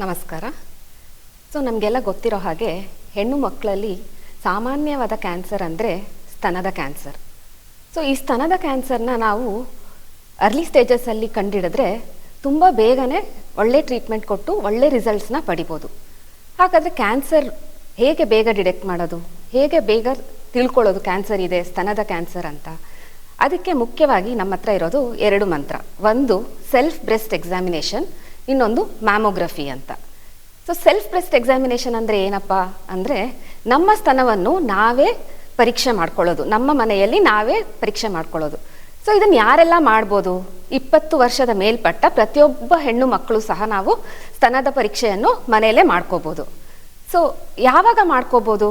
ನಮಸ್ಕಾರ. ಸೊ, ನಮಗೆಲ್ಲ ಗೊತ್ತಿರೋ ಹಾಗೆ ಹೆಣ್ಣು ಮಕ್ಕಳಲ್ಲಿ ಸಾಮಾನ್ಯವಾದ ಕ್ಯಾನ್ಸರ್ ಅಂದರೆ ಸ್ತನದ ಕ್ಯಾನ್ಸರ್. ಸೊ, ಈ ಸ್ತನದ ಕ್ಯಾನ್ಸರ್ನ ನಾವು ಅರ್ಲಿ ಸ್ಟೇಜಸ್ಸಲ್ಲಿ ಕಂಡಿಡಿದ್ರೆ ತುಂಬ ಬೇಗನೆ ಒಳ್ಳೆ ಟ್ರೀಟ್ಮೆಂಟ್ ಕೊಟ್ಟು ಒಳ್ಳೆ ರಿಸಲ್ಟ್ಸ್ನ ಪಡಿಬೋದು. ಹಾಗಾದರೆ ಕ್ಯಾನ್ಸರ್ ಹೇಗೆ ಬೇಗ ಡಿಟೆಕ್ಟ್ ಮಾಡೋದು? ಹೇಗೆ ಬೇಗ ತಿಳ್ಕೊಳ್ಳೋದು ಕ್ಯಾನ್ಸರ್ ಇದೆ, ಸ್ತನದ ಕ್ಯಾನ್ಸರ್ ಅಂತ? ಅದಕ್ಕೆ ಮುಖ್ಯವಾಗಿ ನಮ್ಮ ಹತ್ರ ಇರೋದು ಎರಡು ಮಂತ್ರ. ಒಂದು ಸೆಲ್ಫ್ ಬ್ರೆಸ್ಟ್ ಎಕ್ಸಾಮಿನೇಷನ್ ಇನ್ನೊಂದು ಮ್ಯಾಮೋಗ್ರಫಿ ಅಂತ. ಸೊ ಸೆಲ್ಫ್ ಬ್ರೆಸ್ಟ್ ಎಕ್ಸಾಮಿನೇಷನ್ ಅಂದರೆ ಏನಪ್ಪ ಅಂದರೆ ನಮ್ಮ ಸ್ತನವನ್ನು ನಾವೇ ಪರೀಕ್ಷೆ ಮಾಡ್ಕೊಳ್ಳೋದು. ನಮ್ಮ ಮನೆಯಲ್ಲಿ ನಾವೇ ಪರೀಕ್ಷೆ ಮಾಡ್ಕೊಳ್ಳೋದು. ಸೊ ಇದನ್ನು ಯಾರೆಲ್ಲ ಮಾಡ್ಬೋದು? ಇಪ್ಪತ್ತು ವರ್ಷದ ಮೇಲ್ಪಟ್ಟ ಪ್ರತಿಯೊಬ್ಬ ಹೆಣ್ಣು ಮಕ್ಕಳು ಸಹ ನಾವು ಸ್ತನದ ಪರೀಕ್ಷೆಯನ್ನು ಮನೆಯಲ್ಲೇ ಮಾಡ್ಕೋಬೋದು. ಸೊ ಯಾವಾಗ ಮಾಡ್ಕೋಬೋದು?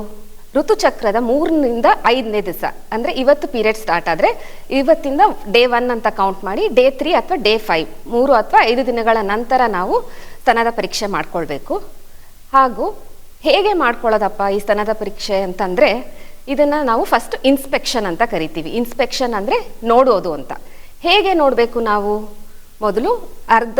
ಋತುಚಕ್ರದ ಮೂರರಿಂದ ಐದನೇ ದಿವಸ, ಅಂದರೆ ಇವತ್ತು ಪೀರಿಯಡ್ ಸ್ಟಾರ್ಟ್ ಆದರೆ ಇವತ್ತಿಂದ ಡೇ ಒನ್ ಅಂತ ಕೌಂಟ್ ಮಾಡಿ ಡೇ ತ್ರೀ ಅಥವಾ ಡೇ ಫೈವ್ ಮೂರು ಅಥವಾ ಐದು ದಿನಗಳ ನಂತರ ನಾವು ಸ್ತನದ ಪರೀಕ್ಷೆ ಮಾಡ್ಕೊಳ್ಬೇಕು. ಹಾಗೂ ಹೇಗೆ ಮಾಡ್ಕೊಳ್ಳೋದಪ್ಪ ಈ ಸ್ತನದ ಪರೀಕ್ಷೆ ಅಂತಂದರೆ ಇದನ್ನು ನಾವು ಫಸ್ಟ್ ಇನ್ಸ್ಪೆಕ್ಷನ್ ಅಂತ ಕರಿತೀವಿ. ಇನ್ಸ್ಪೆಕ್ಷನ್ ಅಂದರೆ ನೋಡೋದು ಅಂತ. ಹೇಗೆ ನೋಡಬೇಕು ನಾವು? ಮೊದಲು ಅರ್ಧ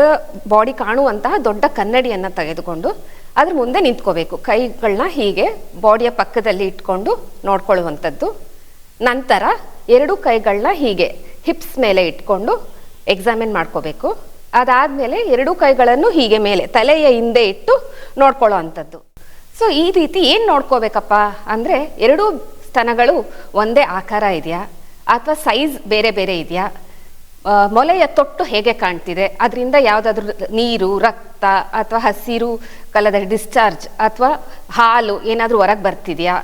ಬಾಡಿ ಕಾಣುವಂತಹ ದೊಡ್ಡ ಕನ್ನಡಿಯನ್ನು ತೆಗೆದುಕೊಂಡು ಅದ್ರ ಮುಂದೆ ನಿಂತ್ಕೋಬೇಕು. ಕೈಗಳನ್ನ ಹೀಗೆ ಬಾಡಿಯ ಪಕ್ಕದಲ್ಲಿ ಇಟ್ಕೊಂಡು ನೋಡ್ಕೊಳ್ಳುವಂಥದ್ದು. ನಂತರ ಎರಡು ಕೈಗಳನ್ನ ಹೀಗೆ ಹಿಪ್ಸ್ ಮೇಲೆ ಇಟ್ಕೊಂಡು ಎಕ್ಸಾಮಿನ್ ಮಾಡ್ಕೋಬೇಕು. ಅದಾದಮೇಲೆ ಎರಡು ಕೈಗಳನ್ನು ಹೀಗೆ ಮೇಲೆ ತಲೆಯ ಹಿಂದೆ ಇಟ್ಟು ನೋಡ್ಕೊಳ್ಳೋ ಅಂಥದ್ದು ಸೊ, ಈ ರೀತಿ ಏನು ನೋಡ್ಕೋಬೇಕಪ್ಪ? ಅಂದರೆ ಎರಡೂ ಸ್ತನಗಳು ಒಂದೇ ಆಕಾರ ಇದೆಯಾ? ಅಥವಾ ಸೈಜ್ ಬೇರೆ ಬೇರೆ ಇದೆಯಾ? ಮೊಲೆಯ ತೊಟ್ಟು ಹೇಗೆ ಕಾಣ್ತಿದೆ? ಅದರಿಂದ ಯಾವುದಾದ್ರೂ ನೀರು, ರಕ್ತ ಅಥವಾ ಹಸಿರು ಕಲದ ಡಿಸ್ಚಾರ್ಜ್ ಅಥವಾ ಹಾಲು ಏನಾದರೂ ಹೊರಗೆ ಬರ್ತಿದೆಯಾ?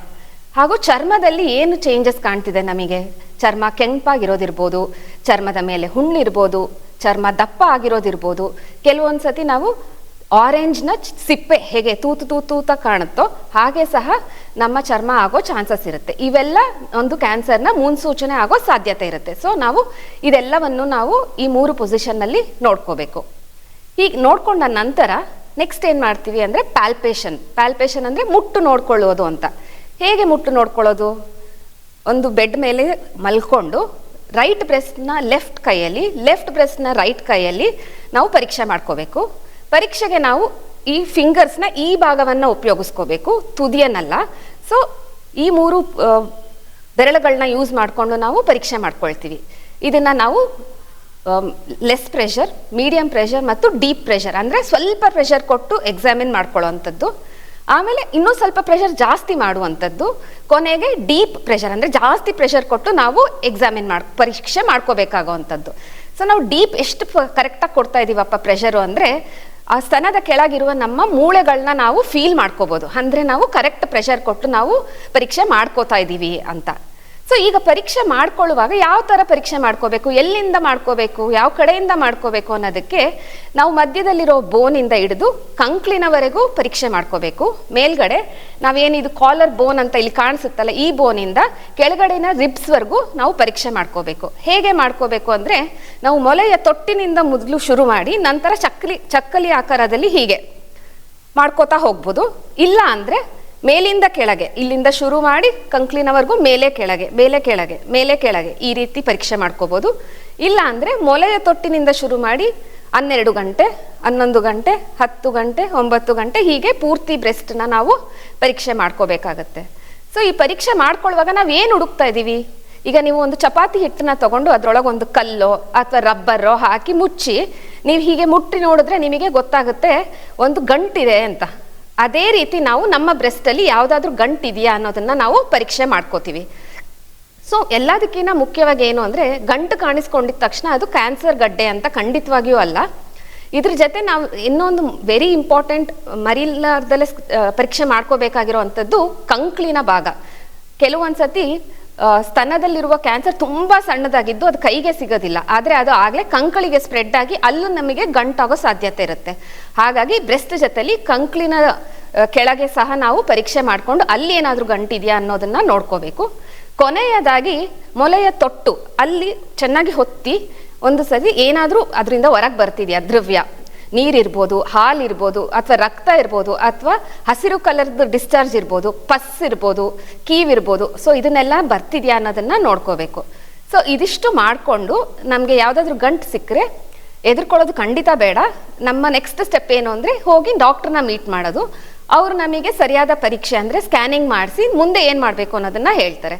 ಹಾಗೂ ಚರ್ಮದಲ್ಲಿ ಏನು ಚೇಂಜಸ್ ಕಾಣ್ತಿದೆ ನಮಗೆ? ಚರ್ಮ ಕೆಂಪಾಗಿರೋದಿರ್ಬೋದು, ಚರ್ಮದ ಮೇಲೆ ಹುಣ್ಣಿರ್ಬೋದು, ಚರ್ಮ ದಪ್ಪ ಆಗಿರೋದಿರ್ಬೋದು. ಕೆಲವೊಂದು ಸತಿ ನಾವು ಆರೆಂಜ್ನ ಸಿಪ್ಪೆ ಹೇಗೆ ತೂತು ತೂತು ತೂತ ಕಾಣುತ್ತೋ ಹಾಗೆ ಸಹ ನಮ್ಮ ಚರ್ಮ ಆಗೋ ಚಾನ್ಸಸ್ ಇರುತ್ತೆ. ಇವೆಲ್ಲ ಒಂದು ಕ್ಯಾನ್ಸರ್ನ ಮುನ್ಸೂಚನೆ ಆಗೋ ಸಾಧ್ಯತೆ ಇರುತ್ತೆ. ಸೊ ನಾವು ಇದೆಲ್ಲವನ್ನು ನಾವು ಈ ಮೂರು ಪೊಸಿಷನ್ನಲ್ಲಿ ನೋಡ್ಕೋಬೇಕು. ಹೀಗೆ ನೋಡ್ಕೊಂಡ ನಂತರ ನೆಕ್ಸ್ಟ್ ಏನು ಮಾಡ್ತೀವಿ ಅಂದರೆ ಪ್ಯಾಲ್ಪೇಷನ್ ಪ್ಯಾಲ್ಪೇಷನ್ ಅಂದರೆ ಮುಟ್ಟು ನೋಡ್ಕೊಳ್ಳೋದು ಅಂತ. ಹೇಗೆ ಮುಟ್ಟು ನೋಡ್ಕೊಳ್ಳೋದು? ಒಂದು ಬೆಡ್ ಮೇಲೆ ಮಲ್ಕೊಂಡು ರೈಟ್ ಬ್ರೆಸ್ಟ್ನ ಲೆಫ್ಟ್ ಕೈಯಲ್ಲಿ ಲೆಫ್ಟ್ ಬ್ರೆಸ್ಟ್ನ ರೈಟ್ ಕೈಯಲ್ಲಿ ನಾವು ಪರೀಕ್ಷೆ ಮಾಡ್ಕೋಬೇಕು. ಪರೀಕ್ಷೆಗೆ ನಾವು ಈ ಫಿಂಗರ್ಸ್ನ ಈ ಭಾಗವನ್ನು ಉಪಯೋಗಿಸ್ಕೋಬೇಕು, ತುದಿಯನ್ನಲ್ಲ. ಸೊ ಈ ಮೂರು ಬೆರಳುಗಳನ್ನ ಯೂಸ್ ಮಾಡಿಕೊಂಡು ನಾವು ಪರೀಕ್ಷೆ ಮಾಡ್ಕೊಳ್ತೀವಿ. ಇದನ್ನು ನಾವು ಲೆಸ್ ಪ್ರೆಷರ್ ಮೀಡಿಯಂ ಪ್ರೆಷರ್ ಮತ್ತು ಡೀಪ್ ಪ್ರೆಷರ್ ಅಂದರೆ ಸ್ವಲ್ಪ ಪ್ರೆಷರ್ ಕೊಟ್ಟು ಎಕ್ಸಾಮಿನ್ ಮಾಡ್ಕೊಳ್ಳೋವಂಥದ್ದು. ಆಮೇಲೆ ಇನ್ನೂ ಸ್ವಲ್ಪ ಪ್ರೆಷರ್ ಜಾಸ್ತಿ ಮಾಡುವಂಥದ್ದು. ಕೊನೆಗೆ ಡೀಪ್ ಪ್ರೆಷರ್ ಅಂದರೆ ಜಾಸ್ತಿ ಪ್ರೆಷರ್ ಕೊಟ್ಟು ನಾವು ಎಕ್ಸಾಮಿನ್ ಮಾಡಿ, ಪರೀಕ್ಷೆ ಮಾಡ್ಕೋಬೇಕಾಗುವಂಥದ್ದು. ಸೊ ನಾವು ಡೀಪ್ ಎಷ್ಟು ಕರೆಕ್ಟಾಗಿ ಕೊಡ್ತಾ ಇದ್ದೀವಪ್ಪ ಪ್ರೆಷರು ಅಂದರೆ, ಆ ಸ್ತನದ ಕೆಳಗಿರುವ ನಮ್ಮ ಮೂಳೆಗಳನ್ನ ನಾವು ಫೀಲ್ ಮಾಡ್ಕೋಬೋದು. ಅಂದರೆ ನಾವು ಕರೆಕ್ಟ್ ಪ್ರೆಷರ್ ಕೊಟ್ಟು ನಾವು ಪರೀಕ್ಷೆ ಮಾಡ್ಕೋತಾ ಇದ್ದೀವಿ ಅಂತ. ಸೊ ಈಗ ಪರೀಕ್ಷೆ ಮಾಡ್ಕೊಳ್ಳುವಾಗ ಯಾವ ಥರ ಪರೀಕ್ಷೆ ಮಾಡ್ಕೋಬೇಕು, ಎಲ್ಲಿಂದ ಮಾಡ್ಕೋಬೇಕು, ಯಾವ ಕಡೆಯಿಂದ ಮಾಡ್ಕೋಬೇಕು ಅನ್ನೋದಕ್ಕೆ ನಾವು ಮಧ್ಯದಲ್ಲಿರೋ ಬೋನಿಂದ ಹಿಡಿದು ಕಂಕ್ಲಿನವರೆಗೂ ಪರೀಕ್ಷೆ ಮಾಡ್ಕೋಬೇಕು. ಮೇಲ್ಗಡೆ ನಾವೇನಿದು ಕಾಲರ್ ಬೋನ್ ಅಂತ ಇಲ್ಲಿ ಕಾಣಿಸುತ್ತಲ್ಲ, ಈ ಬೋನಿಂದ ಕೆಳಗಡೆನ ರಿಬ್ಸ್ವರೆಗೂ ನಾವು ಪರೀಕ್ಷೆ ಮಾಡ್ಕೋಬೇಕು. ಹೇಗೆ ಮಾಡ್ಕೋಬೇಕು ಅಂದರೆ ನಾವು ಮೊಲೆಯ ತೊಟ್ಟಿನಿಂದ ಮೊದಲು ಶುರು ಮಾಡಿ ನಂತರ ಚಕ್ಕಲಿ ಚಕ್ಕಲಿ ಆಕಾರದಲ್ಲಿ ಹೀಗೆ ಮಾಡ್ಕೋತಾ ಹೋಗ್ಬೋದು. ಇಲ್ಲ ಅಂದರೆ ಮೇಲಿಂದ ಕೆಳಗೆ, ಇಲ್ಲಿಂದ ಶುರು ಮಾಡಿ ಕಂಕ್ಲಿನವರೆಗೂ ಮೇಲೆ ಕೆಳಗೆ ಮೇಲೆ ಕೆಳಗೆ ಮೇಲೆ ಕೆಳಗೆ ಈ ರೀತಿ ಪರೀಕ್ಷೆ ಮಾಡ್ಕೋಬೋದು. ಇಲ್ಲ ಅಂದರೆ ಮೊಲೆಯ ತೊಟ್ಟಿನಿಂದ ಶುರು ಮಾಡಿ ಹನ್ನೆರಡು ಗಂಟೆ, ಹನ್ನೊಂದು ಗಂಟೆ, ಹತ್ತು ಗಂಟೆ, ಒಂಬತ್ತು ಗಂಟೆ ಹೀಗೆ ಪೂರ್ತಿ ಬ್ರೆಸ್ಟ್ನ ನಾವು ಪರೀಕ್ಷೆ ಮಾಡ್ಕೋಬೇಕಾಗತ್ತೆ. ಸೊ ಈ ಪರೀಕ್ಷೆ ಮಾಡ್ಕೊಳ್ಳುವಾಗ ನಾವು ಏನು ಹುಡುಕ್ತಾ ಇದ್ದೀವಿ ಈಗ ನೀವು ಒಂದು ಚಪಾತಿ ಹಿಟ್ಟನ್ನ ತಗೊಂಡು ಅದರೊಳಗೆ ಒಂದು ಕಲ್ಲೋ ಅಥವಾ ರಬ್ಬರೋ ಹಾಕಿ ಮುಚ್ಚಿ, ನೀವು ಹೀಗೆ ಮುಟ್ಟಿ ನೋಡಿದ್ರೆ ನಿಮಗೆ ಗೊತ್ತಾಗುತ್ತೆ, ಒಂದು ಗಂಟಿದೆ ಅಂತ. ಅದೇ ರೀತಿ ನಾವು ನಮ್ಮ ಬ್ರೆಸ್ಟಲ್ಲಿ ಯಾವುದಾದ್ರೂ ಗಂಟಿದೆಯಾ ಅನ್ನೋದನ್ನ ನಾವು ಪರೀಕ್ಷೆ ಮಾಡ್ಕೋತೀವಿ. ಸೊ ಎಲ್ಲದಕ್ಕಿಂತ ಮುಖ್ಯವಾಗಿ ಏನು ಅಂದರೆ ಗಂಟು ಕಾಣಿಸ್ಕೊಂಡಿದ ತಕ್ಷಣ ಅದು ಕ್ಯಾನ್ಸರ್ ಗಡ್ಡೆ ಅಂತ ಖಂಡಿತವಾಗಿಯೂ ಅಲ್ಲ. ಇದ್ರ ಜೊತೆ ನಾವು ಇನ್ನೊಂದು ವೆರಿ ಇಂಪಾರ್ಟೆಂಟ್ ಮರಿಲಾರ್ದಲ್ಲೇ ಪರೀಕ್ಷೆ ಪರೀಕ್ಷೆ ಮಾಡ್ಕೋಬೇಕಾಗಿರುವಂಥದ್ದು ಕಂಕ್ಲಿನ ಭಾಗ. ಕೆಲವೊಂದು ಸತಿ ಸ್ತನದಲ್ಲಿರುವ ಕ್ಯಾನ್ಸರ್ ತುಂಬಾ ಸಣ್ಣದಾಗಿದ್ದು ಅದು ಕೈಗೆ ಸಿಗೋದಿಲ್ಲ. ಆದರೆ ಅದು ಆಗಲೇ ಕಂಕಳಿಗೆ ಸ್ಪ್ರೆಡ್ ಆಗಿ ಅಲ್ಲೂ ನಮಗೆ ಗಂಟಾಗೋ ಸಾಧ್ಯತೆ ಇರುತ್ತೆ. ಹಾಗಾಗಿ ಬ್ರೆಸ್ಟ್ ಜೊತೆಲಿ ಕಂಕಳಿನ ಕೆಳಗೆ ಸಹ ನಾವು ಪರೀಕ್ಷೆ ಮಾಡಿಕೊಂಡು ಅಲ್ಲಿ ಏನಾದರೂ ಗಂಟಿದೆಯಾ ಅನ್ನೋದನ್ನ ನೋಡ್ಕೋಬೇಕು. ಕೊನೆಯದಾಗಿ ಮೊಲೆಯ ತೊಟ್ಟು ಅಲ್ಲಿ ಚೆನ್ನಾಗಿ ಹೊತ್ತಿ ಒಂದು ಸರಿ ಏನಾದರೂ ಅದರಿಂದ ಹೊರಗೆ ಬರ್ತಿದೆಯಾ ದ್ರವ್ಯ. ನೀರಿರ್ಬೋದು, ಹಾಲಿರ್ಬೋದು, ಅಥವಾ ರಕ್ತ ಇರ್ಬೋದು, ಅಥವಾ ಹಸಿರು ಕಲರ್ದು ಡಿಸ್ಚಾರ್ಜ್ ಇರ್ಬೋದು, ಪಸ್ ಇರ್ಬೋದು, ಕೀವ್ ಇರ್ಬೋದು. ಸೊ ಇದನ್ನೆಲ್ಲ ಬರ್ತಿದ್ಯಾ ಅನ್ನೋದನ್ನ ನೋಡ್ಕೋಬೇಕು. ಸೊ ಇದಿಷ್ಟು ಮಾಡಿಕೊಂಡು ನಮಗೆ ಯಾವುದಾದ್ರೂ ಗಂಟು ಸಿಕ್ಕರೆ ಎದುರ್ಕೊಳ್ಳೋದು ಖಂಡಿತ ಬೇಡ. ನಮ್ಮ ನೆಕ್ಸ್ಟ್ ಸ್ಟೆಪ್ ಏನು ಅಂದರೆ ಹೋಗಿ ಡಾಕ್ಟ್ರನ್ನ ಮೀಟ್ ಮಾಡೋದು. ಅವರು ನಮಗೆ ಸರಿಯಾದ ಪರೀಕ್ಷೆ ಅಂದರೆ ಸ್ಕ್ಯಾನಿಂಗ್ ಮಾಡಿಸಿ ಮುಂದೆ ಏನು ಮಾಡಬೇಕು ಅನ್ನೋದನ್ನ ಹೇಳ್ತಾರೆ.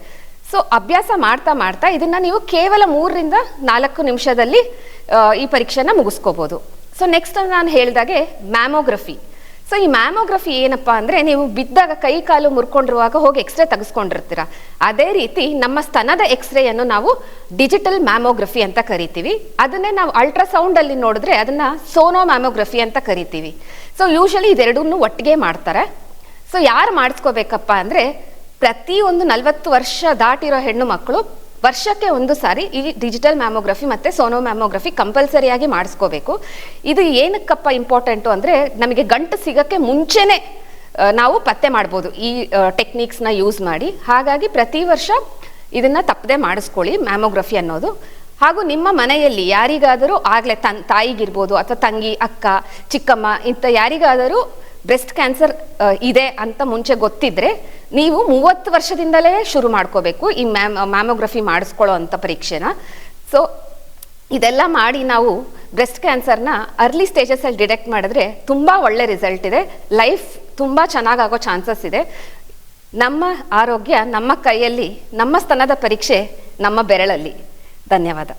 ಸೊ ಅಭ್ಯಾಸ ಮಾಡ್ತಾ ಮಾಡ್ತಾ ಇದನ್ನ ನೀವು ಕೇವಲ ಮೂರರಿಂದ ನಾಲ್ಕು ನಿಮಿಷದಲ್ಲಿ ಈ ಪರೀಕ್ಷೆನ ಮುಗಿಸ್ಕೋಬೋದು. ಸೊ ನೆಕ್ಸ್ಟ್ ನಾನು ಹೇಳಿದಾಗೆ ಮ್ಯಾಮೋಗ್ರಫಿ ಸೊ ಈ ಮ್ಯಾಮೋಗ್ರಫಿ ಏನಪ್ಪಾ ಅಂದ್ರೆ ನೀವು ಬಿದ್ದಾಗ ಕೈ ಕಾಲು ಮುರ್ಕೊಂಡಿರುವಾಗ ಹೋಗಿ ಎಕ್ಸ್ರೇ ತೆಗೆಸ್ಕೊಂಡಿರ್ತೀರ. ಅದೇ ರೀತಿ ನಮ್ಮ ಸ್ತನದ ಎಕ್ಸ್ರೇಯನ್ನು ನಾವು ಡಿಜಿಟಲ್ ಮ್ಯಾಮೋಗ್ರಫಿ ಅಂತ ಕರಿತೀವಿ. ಅದನ್ನೇ ನಾವು ಅಲ್ಟ್ರಾಸೌಂಡ್ ಅಲ್ಲಿ ನೋಡಿದ್ರೆ ಅದನ್ನ ಸೋನೋ ಮ್ಯಾಮೋಗ್ರಫಿ ಅಂತ ಕರಿತೀವಿ. ಸೊ ಯೂಶಲಿ ಇದೆರಡನ್ನೂ ಒಟ್ಟಿಗೆ ಮಾಡ್ತಾರೆ. ಸೊ ಯಾರು ಮಾಡಿಸ್ಕೋಬೇಕಪ್ಪ ಅಂದ್ರೆ ಪ್ರತಿ ಒಂದು ನಲವತ್ತು ವರ್ಷ ದಾಟಿರೋ ಹೆಣ್ಣು ಮಕ್ಕಳು ವರ್ಷಕ್ಕೆ ಒಂದು ಸಾರಿ ಈ ಡಿಜಿಟಲ್ ಮ್ಯಾಮೋಗ್ರಫಿ ಮತ್ತು ಸೋನೋ ಮ್ಯಾಮೋಗ್ರಫಿ ಕಂಪಲ್ಸರಿಯಾಗಿ ಮಾಡಿಸ್ಕೋಬೇಕು. ಇದು ಏನಕ್ಕಪ್ಪ ಇಂಪಾರ್ಟೆಂಟು ಅಂದರೆ ನಮಗೆ ಗಂಟು ಸಿಗೋಕ್ಕೆ ಮುಂಚೆನೆ ನಾವು ಪತ್ತೆ ಮಾಡ್ಬೋದು ಈ ಟೆಕ್ನಿಕ್ಸ್ನ ಯೂಸ್ ಮಾಡಿ. ಹಾಗಾಗಿ ಪ್ರತಿ ವರ್ಷ ಇದನ್ನು ತಪ್ಪದೆ ಮಾಡಿಸ್ಕೊಳ್ಳಿ ಮ್ಯಾಮೋಗ್ರಫಿ ಅನ್ನೋದು. ಹಾಗೂ ನಿಮ್ಮ ಮನೆಯಲ್ಲಿ ಯಾರಿಗಾದರೂ ಆಗಲೇ ತನ್, ತಾಯಿಗಿರ್ಬೋದು ಅಥವಾ ತಂಗಿ, ಅಕ್ಕ, ಚಿಕ್ಕಮ್ಮ ಇಂಥ ಯಾರಿಗಾದರೂ ಬ್ರೆಸ್ಟ್ ಕ್ಯಾನ್ಸರ್ ಇದೆ ಅಂತ ಮುಂಚೆ ಗೊತ್ತಿದ್ರೆ ನೀವು ಮೂವತ್ತು ವರ್ಷದಿಂದಲೇ ಶುರು ಮಾಡ್ಕೋಬೇಕು ಈ ಮ್ಯಾಮ್, ಮ್ಯಾಮೋಗ್ರಫಿ ಮಾಡಿಸ್ಕೊಳ್ಳೋ ಅಂಥ ಪರೀಕ್ಷೆನ. ಸೊ ಇದೆಲ್ಲ ಮಾಡಿ ನಾವು ಬ್ರೆಸ್ಟ್ ಕ್ಯಾನ್ಸರ್ನ ಅರ್ಲಿ ಸ್ಟೇಜಸ್ಸಲ್ಲಿ ಡಿಟೆಕ್ಟ್ ಮಾಡಿದ್ರೆ ತುಂಬ ಒಳ್ಳೆ ರಿಸಲ್ಟ್ ಇದೆ. ಲೈಫ್ ತುಂಬ ಚೆನ್ನಾಗಾಗೋ ಚಾನ್ಸಸ್ ಇದೆ. ನಮ್ಮ ಆರೋಗ್ಯ ನಮ್ಮ ಕೈಯಲ್ಲಿ, ನಮ್ಮ ಸ್ತನದ ಪರೀಕ್ಷೆ ನಮ್ಮ ಬೆರಳಲ್ಲಿ. ಧನ್ಯವಾದ.